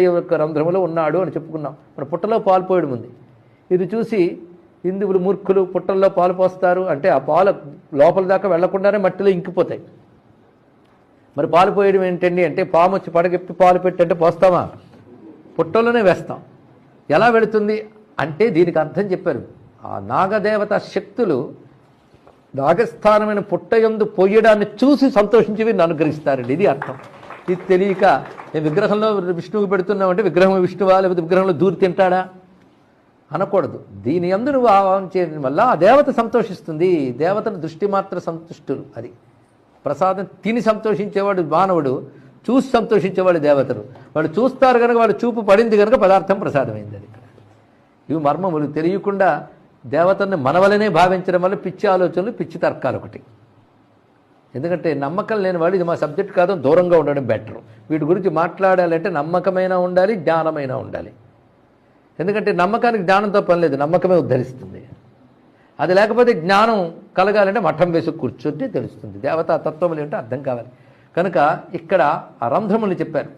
యొక్క రంధ్రములో ఉన్నాడు అని చెప్పుకున్నాం. మన పుట్టలో పాలు పోయడం ఉంది. ఇది చూసి హిందువులు మూర్ఖులు పుట్టల్లో పాలు పోస్తారు అంటే ఆ పాలు లోపల దాకా వెళ్ళకుండానే మట్టిలో ఇంకిపోతాయి. మరి పాలు పోయడం ఏంటండి అంటే పాము వచ్చి పడగెప్పి పాలు పెట్టంటే పోస్తామా? పుట్టలోనే వేస్తాం. ఎలా వెళుతుంది అంటే దీనికి అర్థం చెప్పారు. ఆ నాగదేవత శక్తులు నాగస్థానమైన పుట్టయందు పోయడాన్ని చూసి సంతోషించి వీరిని అనుగ్రహిస్తారండి. ఇది అర్థం. ఇది తెలియక నేను విగ్రహంలో విష్ణువుకి పెడుతున్నామంటే విగ్రహం విష్ణువా లేకపోతే విగ్రహంలో దూరి తింటాడా? అనకూడదు. దీని అందు నువ్వు ఆవాహన చేయడం వల్ల ఆ దేవత సంతోషిస్తుంది. దేవతను దృష్టి మాత్ర సంతుష్టులు అది. ప్రసాదం తిని సంతోషించేవాడు మానవుడు చూసి సంతోషించేవాడు దేవతలు వాళ్ళు చూస్తారు కనుక వాళ్ళు చూపు పడింది కనుక పదార్థం ప్రసాదమైంది అది ఇవి మర్మములు. తెలియకుండా దేవతల్ని మనవలనే భావించడం వల్ల పిచ్చి ఆలోచనలు పిచ్చి తర్కాలు ఒకటి. ఎందుకంటే నమ్మకం లేని వాడు ఇది మా సబ్జెక్ట్ కాదు దూరంగా ఉండడం బెటర్. వీటి గురించి మాట్లాడాలంటే నమ్మకమైన ఉండాలి జ్ఞానమైన ఉండాలి. ఎందుకంటే నమ్మకానికి జ్ఞానంతో పని లేదు నమ్మకమే ఉద్ధరిస్తుంది. అది లేకపోతే జ్ఞానం కలగాలంటే మఠం వేసి కూర్చుంటే తెలుస్తుంది. దేవతా తత్వములు ఏంటో అర్థం కావాలి. కనుక ఇక్కడ ఆ రంధ్రములు చెప్పారు.